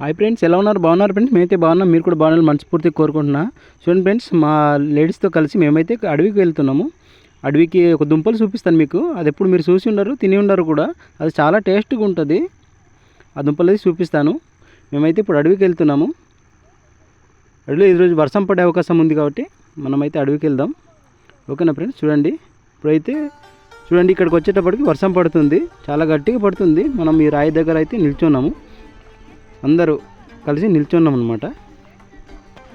Hi friends ఎలా ఉన్నారు? బాగున్నారు ఫ్రెండ్స్ మేమైతే బాగున్నాం. మీరు కూడా బాగున్నారు మనస్ఫూర్తిగా కోరుకుంటున్నా. చూడండి ఫ్రెండ్స్ మా లేడీస్తో కలిసి మేమైతే అడవికి వెళ్తున్నాము. అడవికి ఒక దుంపలు చూపిస్తాను మీకు. అది ఎప్పుడు మీరు చూసి ఉండరు తిని ఉండరు కూడా. అది చాలా టేస్ట్గా ఉంటుంది. ఆ దుంపలు అది చూపిస్తాను. మేమైతే ఇప్పుడు అడవికి వెళ్తున్నాము. అడవిలో ఈరోజు వర్షం పడే అవకాశం ఉంది కాబట్టి మనమైతే అడవికి వెళ్దాం. ఓకేనా ఫ్రెండ్స్ చూడండి. ఇప్పుడైతే చూడండి ఇక్కడికి వచ్చేటప్పటికి వర్షం పడుతుంది. చాలా గట్టిగా పడుతుంది. మనం ఈ రాయి దగ్గర అయితే నిల్చున్నాము. అందరూ కలిసి నిల్చున్నాం అనమాట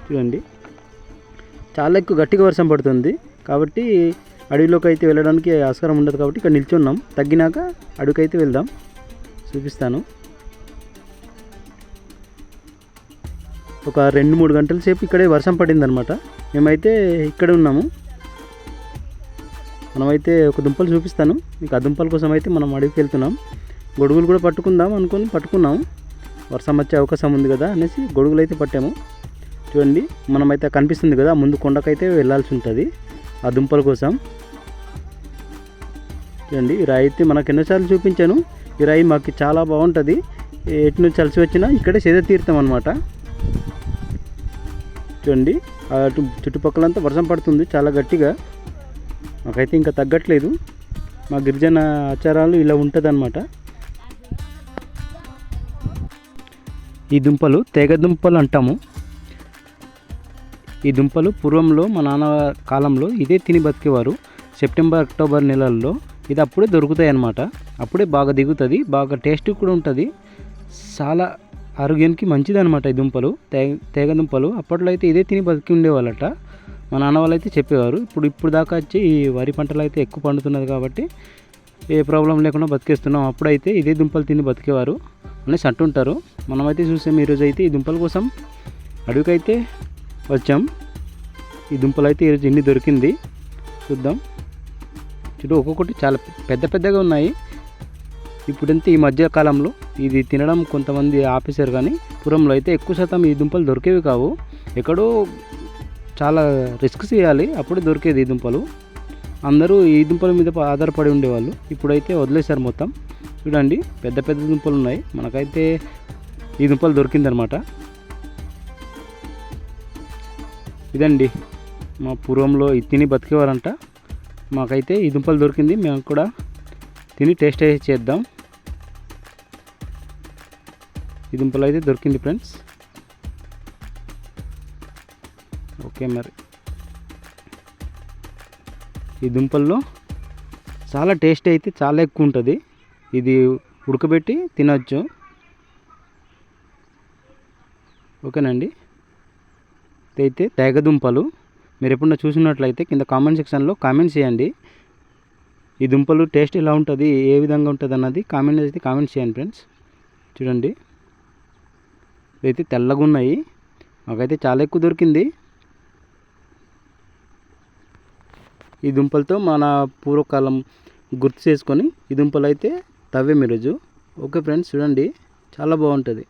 చూడండి. చాలా ఎక్కువ గట్టిగా వర్షం పడుతుంది కాబట్టి అడవిలోకి అయితే వెళ్ళడానికి ఆస్కారం ఉండదు కాబట్టి ఇక్కడ నిల్చున్నాం. తగ్గినాక అడుగు అయితే వెళ్దాం. చూపిస్తాను. ఒక రెండు మూడు గంటల సేపు ఇక్కడే వర్షం పడిందనమాట మేమైతే ఇక్కడే ఉన్నాము. మనమైతే ఒక దుంపలు చూపిస్తాను. మీకు ఆ దుంపల కోసం అయితే మనం అడవికి వెళ్తున్నాం. గొడుగులు కూడా పట్టుకుందాం అనుకొని పట్టుకున్నాం. వర్షం వచ్చే అవకాశం ఉంది కదా అనేసి గొడుగులు అయితే పట్టాము. చూడండి మనమైతే కనిపిస్తుంది కదా ముందు కొండకైతే వెళ్ళాల్సి ఉంటుంది ఆ దుంపల కోసం. చూడండి ఈ రాయి అయితే మనకు ఎన్నోసార్లు చూపించాను. ఈ రాయి మాకు చాలా బాగుంటుంది. ఎటు నుంచి కలిసి వచ్చినా ఇక్కడే సేద తీర్థం అనమాట చూడండి అటు చుట్టుపక్కలంతా వర్షం పడుతుంది చాలా గట్టిగా. మాకైతే ఇంకా తగ్గట్లేదు. మా గిరిజన ఆచారాలు ఇలా ఉంటుంది ఈ దుంపలు తెగ దుంపలు అంటాము. ఈ దుంపలు పూర్వంలో మా నాన్న కాలంలో ఇదే తిని బతికేవారు. సెప్టెంబర్ అక్టోబర్ నెలల్లో ఇది అప్పుడే దొరుకుతాయి అన్నమాట అప్పుడే బాగా దిగుతుంది బాగా టేస్ట్ కూడా ఉంటుంది. చాలా ఆరోగ్యానికి మంచిది అనమాట ఈ దుంపలు. తేగ తేగ దుంపలు అప్పట్లో అయితే ఇదే తిని బతికి ఉండేవాళ్ళట. మా నాన్న వాళ్ళు అయితే చెప్పేవారు ఇప్పుడు ఇప్పుడు దాకా వచ్చి ఈ వరి పంటలు అయితే ఎక్కువ పండుతున్నది కాబట్టి ఏ ప్రాబ్లం లేకుండా బతికేస్తున్నాం. అప్పుడైతే ఇదే దుంపలు తిని బతికేవారు అనేసి అంటుంటారు. మనమైతే చూసాం ఈరోజు అయితే ఈ దుంపల కోసం. అడవికైతే వచ్చాం. ఈ దుంపలు అయితే ఈరోజు ఎన్ని దొరికింది? చూద్దాం. చుట్టూ ఒక్కొక్కటి చాలా పెద్ద పెద్దగా ఉన్నాయి. ఇప్పుడంతా ఈ మధ్య కాలంలో ఇది తినడం కొంతమంది ఆపేశారు కానీ పూర్వంలో అయితే ఎక్కువ శాతం ఈ దుంపలు దొరికేవి కావు. ఎక్కడో చాలా రిస్క్ చేయాలి అప్పుడే దొరికేది ఈ దుంపలు. అందరూ ఈ దుంపల మీద ఆధారపడి ఉండేవాళ్ళు. ఇప్పుడైతే వదిలేశారు మొత్తం. చూడండి పెద్ద పెద్ద దుంపలు ఉన్నాయి. మనకైతే ఈ దుంపలు దొరికిందనమాట. ఇదండి మా పూర్వంలో ఇది తిని బతికేవారంట. మాకైతే ఈ దుంపలు దొరికింది మేము కూడా తిని టేస్ట్ అయితే చేద్దాం. ఈ దుంపలు అయితే దొరికింది ఫ్రెండ్స్. ఓకే మరి. ఈ దుంపల్లో చాలా టేస్ట్ అయితే చాలా ఎక్కువ ఉంటుంది. ఇది ఉడకబెట్టి తినచ్చు. ఓకేనండి. అయితే తేగదుంపలు. మీరు ఎప్పుడన్నా చూసినట్లయితే కింద కామెంట్ సెక్షన్లో కామెంట్ చేయండి. ఈ దుంపలు టేస్ట్ ఎలా ఉంటుంది ఏ విధంగా ఉంటుంది అన్నది కామెంట్ అయితే కామెంట్ చేయండి ఫ్రెండ్స్. చూడండి. ఇదైతే తెల్లగా ఉన్నాయి మాకైతే చాలా ఎక్కువ దొరికింది. ఈ దుంపలతో మన పూర్వకాలం గుర్తు చేసుకొని ఈ దుంపలు అయితే తవ్వేం ఈరోజు. ఓకే ఫ్రెండ్స్ చూడండి. చాలా బాగుంటుంది.